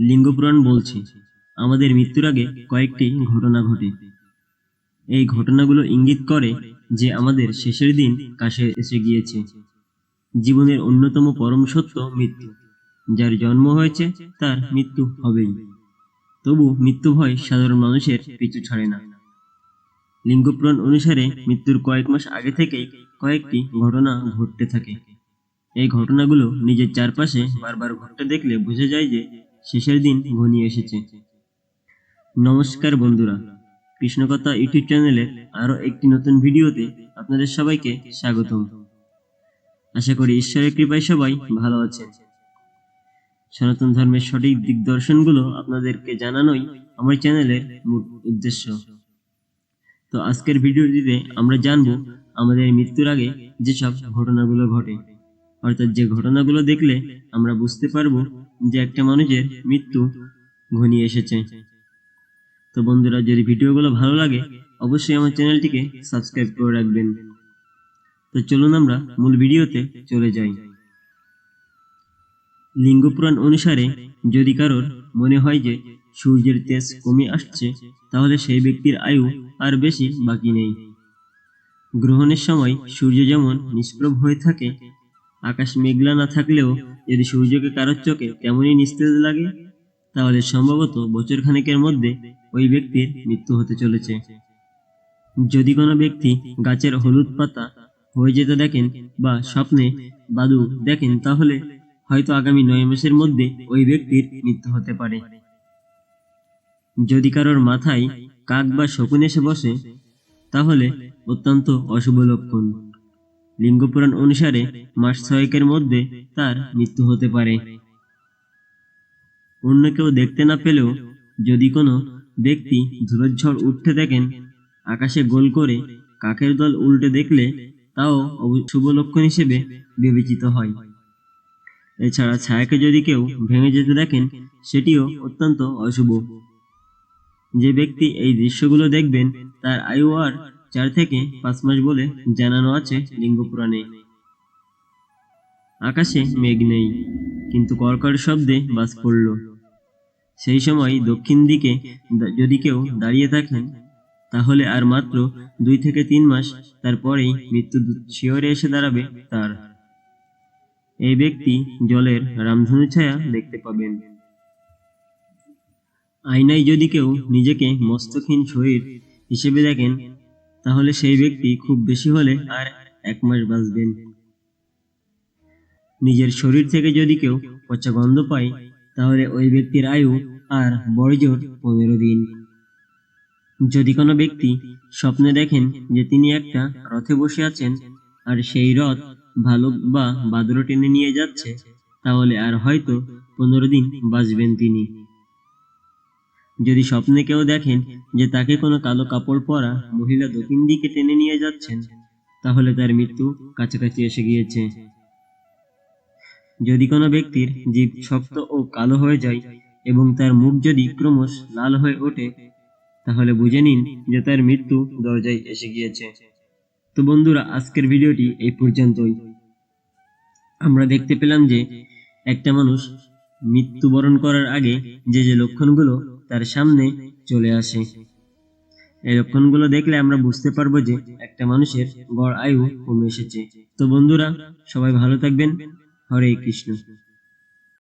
লিঙ্গপুরাণ বলছে, আমাদের মৃত্যুর আগে কয়েকটি ঘটনা ঘটে। এই ঘটনাগুলো ইঙ্গিত করে যে আমাদের শেষের দিন কাছে এসে গিয়েছে। জীবনের অন্যতম পরম সত্য মৃত্যু। যার জন্ম হয়েছে, তার মৃত্যু হবেই। তবু মৃত্যু ভয় সাধারণ মানুষের পিছু ছাড়ে না। লিঙ্গপুরাণ অনুসারে মৃত্যুর কয়েক মাস আগে থেকেই কয়েকটি ঘটনা ঘটতে থাকে। এই ঘটনাগুলো নিজের চারপাশে বারবার ঘটতে দেখলে বোঝা যায় যে শেষের দিন ঘনিয়ে এসেছে। নমস্কার বন্ধুরা, কৃষ্ণকথা ইউটিউব চ্যানেলের আরও একটি নতুন ভিডিওতে আপনাদের সবাইকে স্বাগতম। আশা করি ঈশ্বরের কৃপায় সবাই ভালো আছেন। সনাতন ধর্মের সঠিক দিগদর্শনগুলো আপনাদেরকে জানানোই আমার চ্যানেলের মূল উদ্দেশ্য। তো আজকের ভিডিওটিতে আমরা জানব আমাদের মৃত্যুর আগে যেসব ঘটনাগুলো ঘটে। অর্থাৎ যে ঘটনাগুলো দেখলে আমরা বুঝতে পারব যে একটা মানুষের মৃত্যু ঘনিয়ে এসেছে। তো বন্ধুরা, যদি ভিডিওগুলো ভালো লাগে, অবশ্যই আমার চ্যানেলটিকে সাবস্ক্রাইব করে রাখবেন। তো চলুন আমরা মূল ভিডিওতে চলে যাই। লিঙ্গপুরাণ অনুসারে যদি কারোর মনে হয় যে সূর্যের তেজ কমে আসছে, তাহলে সেই ব্যক্তির আয়ু আর বেশি বাকি নেই। গ্রহণের সময় সূর্য যেমন নিষ্প্রভ হয়ে থাকে আকাশ মেঘলা না থাকলেও যদি সূর্যকে কারোর চোখে তেমনই নিস্তেজ লাগে, তাহলে সম্ভবত বছর খানেকের মধ্যে ওই ব্যক্তির মৃত্যু হতে চলেছে। যদি কোনো ব্যক্তি গাছের হলুদ পাতা, হয়ে যেতে দেখেন বা স্বপ্নে বাদু দেখেন, তাহলে হয়তো আগামী নয় মাসের মধ্যে ওই ব্যক্তির মৃত্যু হতে পারে। যদি কারোর মাথায় কাক বা শকুন এসে বসে, তাহলে অত্যন্ত অশুভ লক্ষণ। লিঙ্গপুরাণ অনুসারে মাস ছয়েকের মধ্যে তার মৃত্যু হতে পারে। অন্য কেউ দেখতে না পেলেও যদি কোনো ব্যক্তি ধুলোঝড় উঠতে দেখেন, আকাশে গোল করে কাকের দল উল্টে দেখলে তাও শুভ লক্ষণ হিসেবে বিবেচিত হয়। এছাড়া ছায়াকে যদি কেউ ভেঙে যেতে দেখেন, সেটিও অত্যন্ত অশুভ। যে ব্যক্তি এই দৃশ্যগুলো দেখবেন, তার আয়ু আর চার থেকে পাঁচ মাস বলে জানানো আছে লিঙ্গ পুরাণে। আকাশে মেঘ নেই, কিন্তু কর্কর শব্দে বাস পড়ল সেই সময় দক্ষিণ দিকে যদি কেউ দাঁড়িয়ে থাকেন, তাহলে আর মাত্র দুই থেকে তিন মাস তারপরেই মৃত্যু শিয়রে এসে দাঁড়াবে তার। এই ব্যক্তি জলের রামধনু ছায়া দেখতে পাবেন। আয়নায় যদি কেউ নিজেকে মস্তকহীন শরীর হিসেবে দেখেন তাহলে সেই ব্যক্তি খুব বেশি হলে আর এক মাস বাঁচবেন। নিজের শরীর থেকে যদি কেউ পচা গন্ধ পায়, তাহলে ওই ব্যক্তির আয়ু আর বড়জোর পনেরো দিন। যদি কোনো ব্যক্তি স্বপ্নে দেখেন যে তিনি একটা রথে বসে আছেন আর সেই রথ ভালুক বা বাদর টেনে নিয়ে যাচ্ছে, তাহলে আর হয়তো পনেরো দিন বাঁচবেন তিনি। যদি স্বপ্নে কেউ দেখেন যে তাকে কোনো কালো কাপড় পরা মহিলা দক্ষিণ দিকে টেনে নিয়ে যাচ্ছেন, তাহলে তার মৃত্যু কাছাকাছি এসে গিয়েছে। যদি কোনো ব্যক্তির জীব শক্ত ও কালো হয়ে যায় এবং তার মুখ যদি ক্রমশ লাল হয়ে ওঠে, তাহলে বুঝে নিন যে তার মৃত্যু দরজায় এসে গিয়েছে। তো বন্ধুরা, আজকের ভিডিওটি এই পর্যন্তই। আমরা দেখতে পেলাম যে একটা মানুষ মৃত্যুবরণ করার আগে যে যে লক্ষণগুলো তার সামনে চলে আসে। এই লক্ষণগুলো দেখলে আমরা বুঝতে পারব যে একটা মানুষের গড় আয়ু কমে এসেছে। তো বন্ধুরা, সবাই ভালো থাকবেন। হরে কৃষ্ণ।